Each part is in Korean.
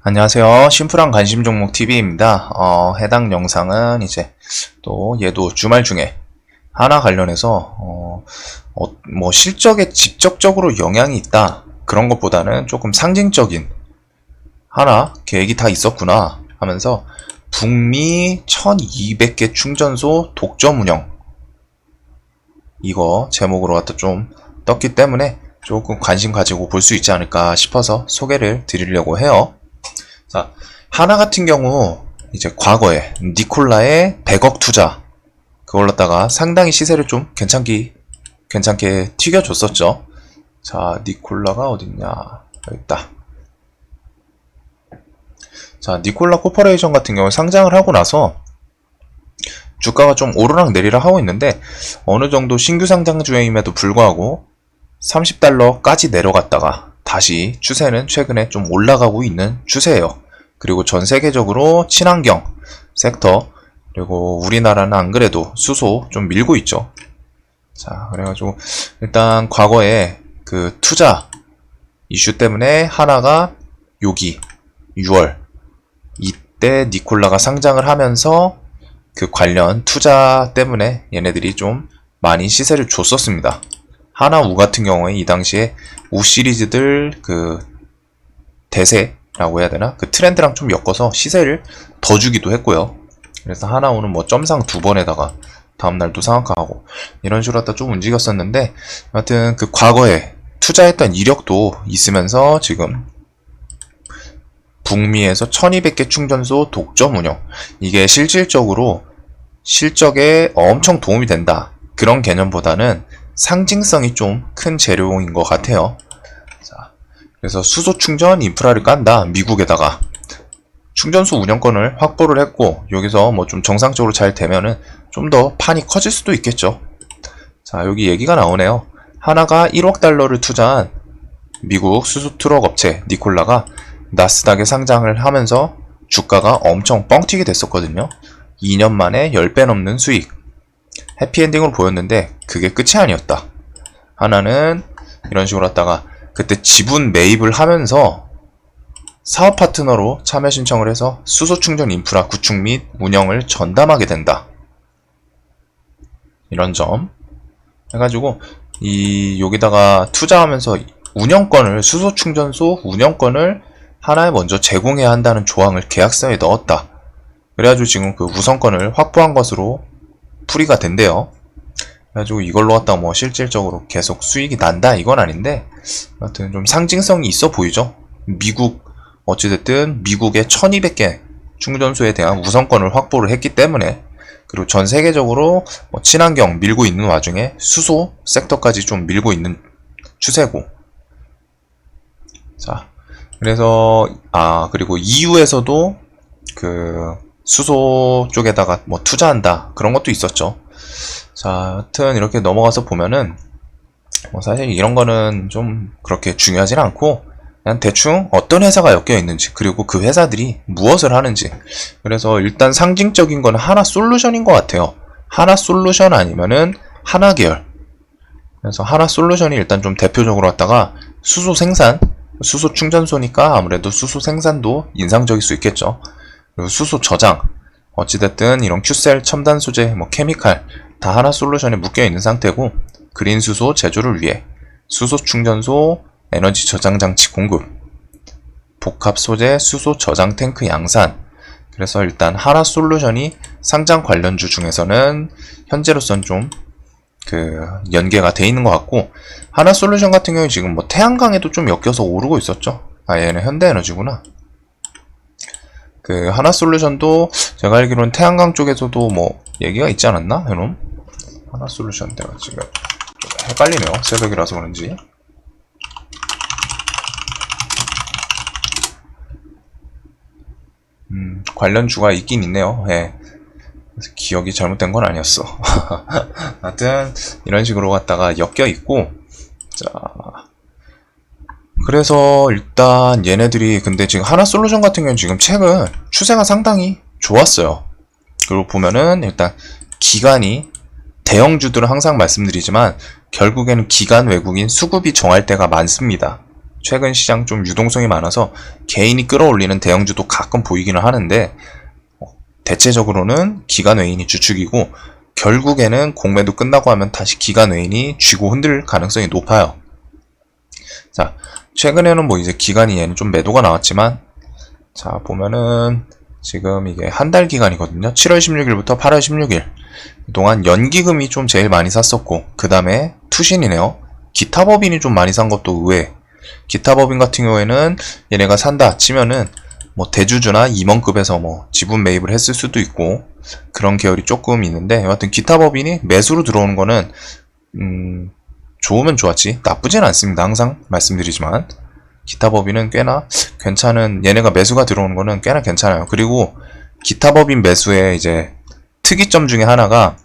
안녕하세요. 심플한 관심 종목 TV입니다. 어, 해당 영상은 이제 또 얘도 주말 중에 하나 관련해서 어, 어, 뭐 실적에 직접적으로 영향이 있다 그런 것보다는 조금 상징적인 하나 계획이 다 있었구나 하면서 북미 1200개 충전소 독점 운영 이거 제목으로 갖다 좀 떴기 때문에 조금 관심 가지고 볼 수 있지 않을까 싶어서 소개를 드리려고 해요. 자, 하나 같은 경우 이제 과거에 니콜라의 100억 투자 그걸 갖다가 상당히 시세를 좀 괜찮기 괜찮게 튀겨줬었죠. 자, 니콜라가 어딨냐? 여기 있다. 자, 니콜라 코퍼레이션 같은 경우 상장을 하고 나서 주가가 좀 오르락 내리락 하고 있는데 어느 정도 신규 상장 주임에도 불구하고 30달러까지 내려갔다가 다시 추세는 최근에 좀 올라가고 있는 추세예요. 그리고 전 세계적으로 친환경 섹터 그리고 우리나라는 안 그래도 수소 좀 밀고 있죠. 자, 그래가지고 일단 과거에 그 투자 이슈 때문에 하나가 여기 6월 이때 니콜라가 상장을 하면서 그 관련 투자 때문에 얘네들이 좀 많이 시세를 줬었습니다. 하나 우 같은 경우에 이 당시에 우 시리즈들 그 대세 라고 해야 되나? 그 트렌드랑 좀 엮어서 시세를 더 주기도 했고요. 그래서 하나 우는 뭐 점상 두 번에다가 다음날 또 상한가하고 이런 식으로 갖다 좀 움직였었는데 하여튼 그 과거에 투자했던 이력도 있으면서 지금 북미에서 1200개 충전소 독점 운영 이게 실질적으로 실적에 엄청 도움이 된다 그런 개념보다는 상징성이 좀 큰 재료인 것 같아요. 자, 그래서 수소 충전 인프라를 깐다. 미국에다가 충전소 운영권을 확보를 했고 여기서 뭐 좀 정상적으로 잘 되면은 좀 더 판이 커질 수도 있겠죠. 자, 여기 얘기가 나오네요. 하나가 1억 달러를 투자한 미국 수소 트럭 업체 니콜라가 나스닥에 상장을 하면서 주가가 엄청 뻥튀기 됐었거든요. 2년 만에 10배 넘는 수익. 해피엔딩으로 보였는데 그게 끝이 아니었다. 하나는 이런 식으로 했다가 그때 지분 매입을 하면서 사업 파트너로 참여 신청을 해서 수소 충전 인프라 구축 및 운영을 전담하게 된다. 이런 점 해가지고 이 여기다가 투자하면서 운영권을 수소 충전소 운영권을 하나에 먼저 제공해야 한다는 조항을 계약서에 넣었다. 그래가지고 지금 그 우선권을 확보한 것으로 풀이가 된대요. 그래가지고 이걸로 갖다 뭐 실질적으로 계속 수익이 난다 이건 아닌데 하여튼 좀 상징성이 있어 보이죠. 미국 어찌됐든 미국의 1200개 충전소에 대한 우선권을 확보를 했기 때문에 그리고 전 세계적으로 뭐 친환경 밀고 있는 와중에 수소 섹터까지 좀 밀고 있는 추세고 자 그래서 아 그리고 EU에서도 그 수소 쪽에다가 뭐 투자한다 그런 것도 있었죠. 자, 하여튼 이렇게 넘어가서 보면은 뭐 사실 이런 거는 좀 그렇게 중요하진 않고 그냥 대충 어떤 회사가 엮여 있는지 그리고 그 회사들이 무엇을 하는지 그래서 일단 상징적인 거는 하나 솔루션인 것 같아요. 하나 솔루션 아니면은 하나 계열. 그래서 하나 솔루션이 일단 좀 대표적으로 왔다가 수소 생산, 수소 충전소니까 아무래도 수소 생산도 인상적일 수 있겠죠. 그리고 수소 저장, 어찌됐든 이런 큐셀, 첨단 소재, 뭐 케미칼 다 하나 솔루션에 묶여 있는 상태고 그린 수소 제조를 위해 수소 충전소 에너지 저장 장치 공급, 복합 소재 수소 저장 탱크 양산. 그래서 일단 하나 솔루션이 상장 관련주 중에서는 현재로선 좀 그 연계가 돼 있는 것 같고 하나 솔루션 같은 경우 지금 뭐 태양광에도 좀 엮여서 오르고 있었죠. 아 얘는 현대에너지구나. 그 하나 솔루션도 제가 알기로는 태양광 쪽에서도 뭐 얘기가 있지 않았나? 여러분? 하나 솔루션 내가 지금 좀 헷갈리네요. 새벽이라서 그런지. 음, 관련 주가 있긴 있네요. 예. 기억이 잘못된 건 아니었어. 하여튼 이런 식으로 갖다가 엮여 있고 자 그래서 일단 얘네들이 근데 지금 하나 솔루션 같은 경우는 지금 최근 추세가 상당히 좋았어요. 그리고 보면은 일단 기간이 대형주들은 항상 말씀드리지만 결국에는 기간 외국인 수급이 정할 때가 많습니다. 최근 시장 좀 유동성이 많아서 개인이 끌어올리는 대형주도 가끔 보이기는 하는데 어, 대체적으로는 기관 외인이 주축이고 결국에는 공매도 끝나고 하면 다시 기관 외인이 쥐고 흔들 가능성이 높아요. 자, 최근에는 뭐 이제 기간이 얘는 좀 매도가 나왔지만 자, 보면은 지금 이게 한 달 기간이거든요. 7월 16일부터 8월 16일. 그동안 연기금이 좀 제일 많이 샀었고, 그 다음에 투신이네요. 기타 법인이 좀 많이 산 것도 의외. 기타 법인 같은 경우에는 얘네가 산다 치면은 뭐 대주주나 임원급에서 뭐 지분 매입을 했을 수도 있고 그런 계열이 조금 있는데 여하튼 기타 법인이 매수로 들어오는 거는 음 좋으면 좋았지 나쁘진 않습니다 항상 말씀드리지만 기타 법인은 꽤나 괜찮은 얘네가 매수가 들어오는 거는 꽤나 괜찮아요. 그리고 기타 법인 매수의 이제 특이점 중에 하나가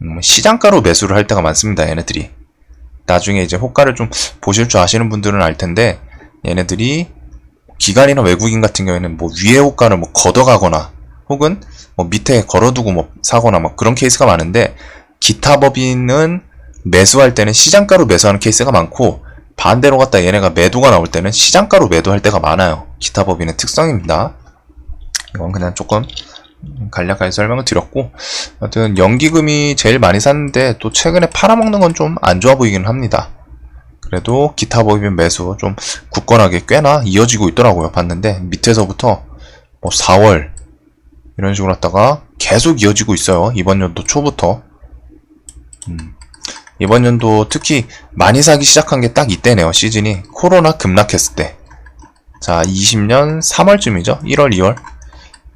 음, 시장가로 매수를 할 때가 많습니다 얘네들이. 나중에 이제 호가를 좀 보실 줄 아시는 분들은 알 텐데 얘네들이 기관이나 외국인 같은 경우에는 뭐 위에 호가를 뭐 걷어가거나 혹은 뭐 밑에 걸어두고 뭐 사거나 뭐 그런 케이스가 많은데 기타 법인은 매수할 때는 시장가로 매수하는 케이스가 많고 반대로 갖다 얘네가 매도가 나올 때는 시장가로 매도할 때가 많아요. 기타 법인의 특성입니다. 이건 그냥 조금 간략하게 설명을 드렸고 하여튼 연기금이 제일 많이 샀는데 또 최근에 팔아먹는 건 좀 안 좋아 보이긴 합니다. 그래도 기타 법인 매수 좀 굳건하게 꽤나 이어지고 있더라고요. 봤는데 밑에서부터 뭐 4월 이런 식으로 했다가 계속 이어지고 있어요. 이번 연도 초부터. 음, 이번 연도 특히 많이 사기 시작한 게 딱 이때네요. 시즌이 코로나 급락했을 때. 자, 20년 3월쯤이죠. 1월, 2월.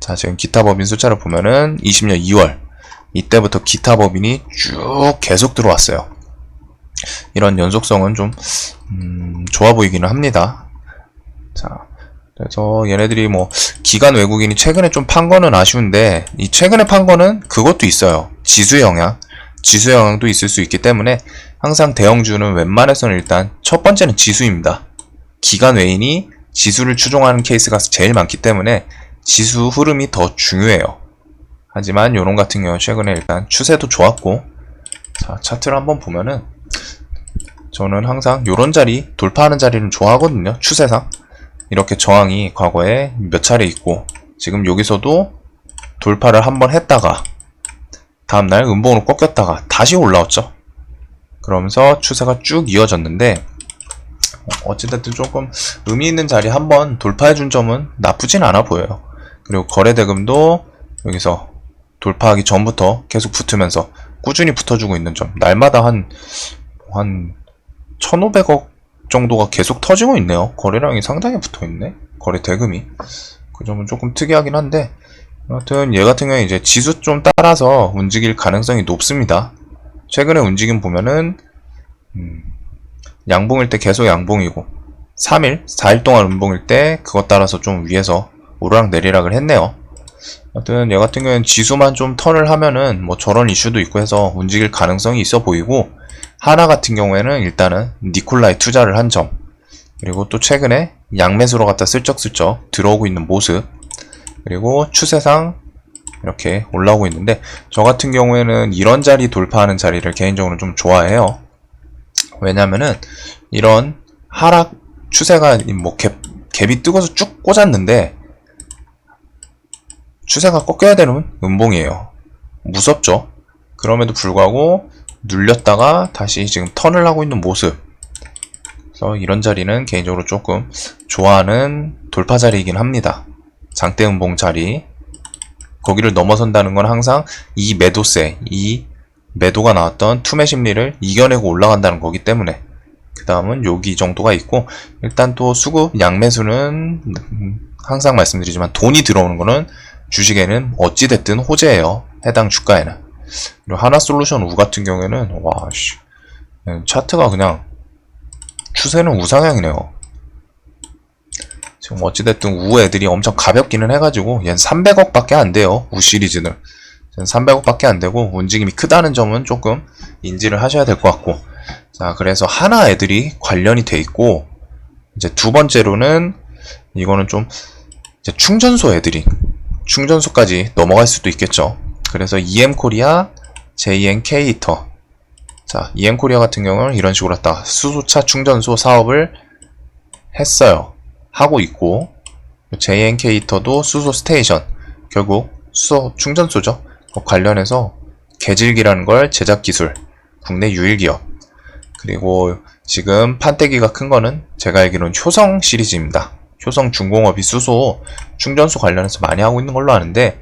자, 지금 기타 법인 숫자를 보면은 20년 2월. 이때부터 기타 법인이 쭉 계속 들어왔어요. 이런 연속성은 좀, 음, 좋아 보이기는 합니다. 자, 그래서 얘네들이 뭐, 기간 외국인이 최근에 좀 판 거는 아쉬운데, 이 최근에 판 거는 그것도 있어요. 지수 영향. 지수 영향도 있을 수 있기 때문에, 항상 대형주는 웬만해서는 일단, 첫 번째는 지수입니다. 기간 외인이 지수를 추종하는 케이스가 제일 많기 때문에, 지수 흐름이 더 중요해요. 하지만 요런 같은 경우 최근에 일단 추세도 좋았고 자 차트를 한번 보면은 저는 항상 요런 자리 돌파하는 자리는 좋아하거든요 추세상 이렇게 저항이 과거에 몇 차례 있고 지금 여기서도 돌파를 한번 했다가 다음날 음봉으로 꺾였다가 다시 올라왔죠 그러면서 추세가 쭉 이어졌는데 어찌됐든 조금 의미 있는 자리 한번 돌파해 준 점은 나쁘진 않아 보여요 그리고 거래대금도 여기서 돌파하기 전부터 계속 붙으면서 꾸준히 붙어주고 있는 점. 날마다 한, 한, 1,500억 정도가 계속 터지고 있네요. 거래량이 상당히 붙어 있네. 거래 대금이. 그 점은 조금 특이하긴 한데, 아무튼 얘 같은 경우에 이제 지수 좀 따라서 움직일 가능성이 높습니다. 최근에 움직임 보면은, 음, 양봉일 때 계속 양봉이고, 3일, 4일 동안 음봉일 때 그것 따라서 좀 위에서 오르락 내리락을 했네요. 하여튼 얘 같은 경우에는 지수만 좀 턴을 하면은 뭐 저런 이슈도 있고 해서 움직일 가능성이 있어 보이고 하나 같은 경우에는 일단은 니콜라에 투자를 한 점 그리고 또 최근에 양매수로 갖다 슬쩍슬쩍 들어오고 있는 모습 그리고 추세상 이렇게 올라오고 있는데 저 같은 경우에는 이런 자리 돌파하는 자리를 개인적으로 좀 좋아해요 왜냐면은 이런 하락 추세가 뭐 갭, 갭이 뜨고서 쭉 꽂았는데 추세가 꺾여야 되는 음봉이에요. 무섭죠? 그럼에도 불구하고 눌렸다가 다시 지금 턴을 하고 있는 모습. 그래서 이런 자리는 개인적으로 조금 좋아하는 돌파 자리이긴 합니다. 장대 음 봉 자리. 거기를 넘어선다는 건 항상 이 매도세, 이 매도가 나왔던 투매 심리를 이겨내고 올라간다는 거기 때문에 그 다음은 여기 정도가 있고 일단 또 수급 양매수는 항상 말씀드리지만 돈이 들어오는 거는 주식에는 어찌됐든 호재예요. 해당 주가에는. 그리고 하나 솔루션 우 같은 경우에는 와 씨. 차트가 그냥 추세는 우상향이네요. 지금 어찌됐든 우 애들이 엄청 가볍기는 해가지고 얘는 300억 밖에 안 돼요. 우 시리즈는. 300억 밖에 안 되고 움직임이 크다는 점은 조금 인지를 하셔야 될 것 같고 자 그래서 하나 애들이 관련이 돼 있고 이제 두 번째로는 이거는 좀 충전소 애들이 충전소까지 넘어갈 수도 있겠죠. 그래서 EM코리아, JNK 히터. 자, EM코리아 같은 경우는 이런 식으로 했다. 수소차 충전소 사업을 했어요. 하고 있고 JNK터도 수소 스테이션 결국 수소 충전소죠. 그 관련해서 개질기라는 걸 제작 기술 국내 유일 기업 그리고 지금 판때기가 큰 거는 제가 알기로는 효성 시리즈입니다. 효성 중공업이 수소 충전소 관련해서 많이 하고 있는 걸로 아는데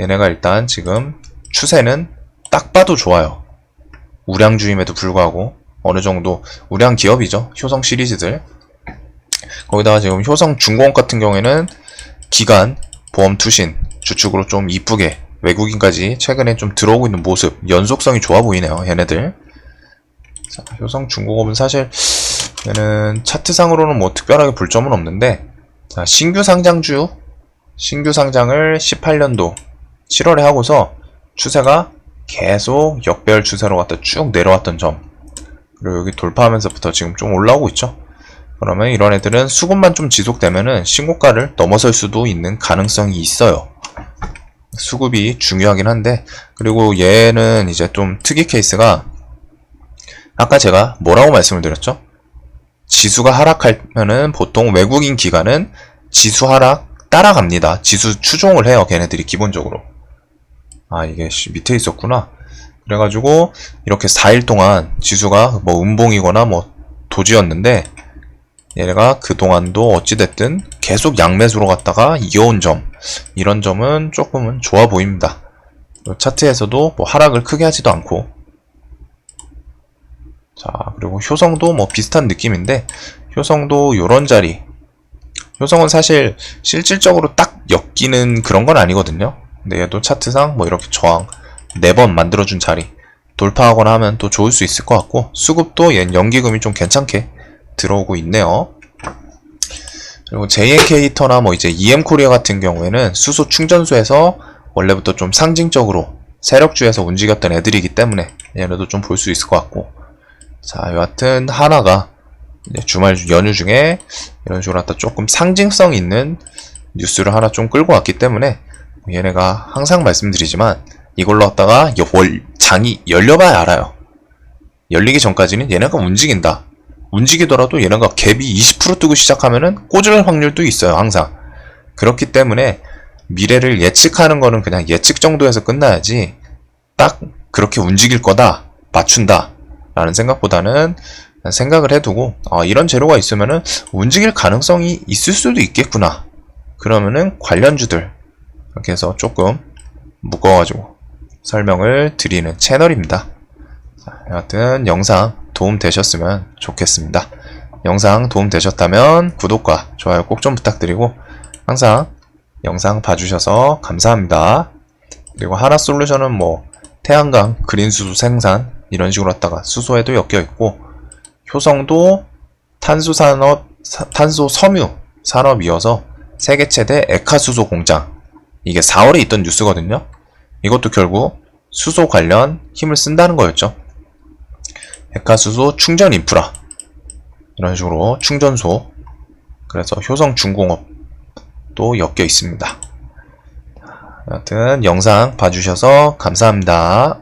얘네가 일단 지금 추세는 딱 봐도 좋아요. 우량주임에도 불구하고 어느 정도 우량 기업이죠. 효성 시리즈들. 거기다가 지금 효성 중공업 같은 경우에는 기간, 보험 투신, 주축으로 좀 이쁘게 외국인까지 최근에 좀 들어오고 있는 모습, 연속성이 좋아 보이네요. 얘네들. 자, 효성 중공업은 사실 얘는 차트상으로는 뭐 특별하게 볼 점은 없는데 자, 신규 상장주 신규 상장을 18년도 7월에 하고서 추세가 계속 역배열 추세로 갔다 쭉 내려왔던 점 그리고 여기 돌파하면서부터 지금 좀 올라오고 있죠 그러면 이런 애들은 수급만 좀 지속되면은 신고가를 넘어설 수도 있는 가능성이 있어요 수급이 중요하긴 한데 그리고 얘는 이제 좀 특이 케이스가 아까 제가 뭐라고 말씀을 드렸죠? 지수가 하락하면은 보통 외국인 기관은 지수 하락 따라갑니다. 지수 추종을 해요. 걔네들이 기본적으로. 아, 이게 씨, 밑에 있었구나. 그래가지고 이렇게 4일 동안 지수가 뭐 음봉이거나 뭐 도지였는데 얘네가 그동안도 어찌됐든 계속 양매수로 갔다가 이어온 점 이런 점은 조금은 좋아 보입니다. 차트에서도 뭐 하락을 크게 하지도 않고 자, 그리고 효성도 뭐 비슷한 느낌인데, 효성도 요런 자리. 효성은 사실 실질적으로 딱 엮이는 그런 건 아니거든요. 근데 얘도 차트상 뭐 이렇게 저항 4번 만들어준 자리. 돌파하거나 하면 또 좋을 수 있을 것 같고, 수급도 얘 연기금이 좀 괜찮게 들어오고 있네요. 그리고 JNK터나 뭐 이제 EM코리아 같은 경우에는 수소 충전소에서 원래부터 좀 상징적으로 세력주에서 움직였던 애들이기 때문에 얘네도 좀 볼 수 있을 것 같고, 자, 여하튼 하나가 주말 연휴 중에 이런 식으로 갖다 조금 상징성 있는 뉴스를 하나 좀 끌고 왔기 때문에 얘네가 항상 말씀드리지만 이걸로 갖다가 월, 장이 열려봐야 알아요. 열리기 전까지는 얘네가 움직인다. 움직이더라도 얘네가 갭이 20% 뜨고 시작하면은 꽂을 확률도 있어요, 항상. 그렇기 때문에 미래를 예측하는 거는 그냥 예측 정도에서 끝나야지 딱 그렇게 움직일 거다, 맞춘다, 라는 생각보다는 생각을 해두고 아, 이런 재료가 있으면은 움직일 가능성이 있을 수도 있겠구나 그러면은 관련주들 이렇게 해서 조금 묶어가지고 설명을 드리는 채널입니다 자, 여하튼 영상 도움 되셨으면 좋겠습니다 영상 도움 되셨다면 구독과 좋아요 꼭 좀 부탁드리고 항상 영상 봐주셔서 감사합니다 그리고 하나 솔루션은 뭐 태양광 그린수소 생산 이런 식으로 했다가 수소에도 엮여 있고 효성도 탄소 산업 탄소 섬유 산업이어서 세계 최대 에카수소 공장 이게 4월에 있던 뉴스거든요. 이것도 결국 수소 관련 힘을 쓴다는 거였죠. 에카수소 충전 인프라 이런 식으로 충전소 그래서 효성 중공업도 엮여 있습니다. 여하튼 영상 봐주셔서 감사합니다.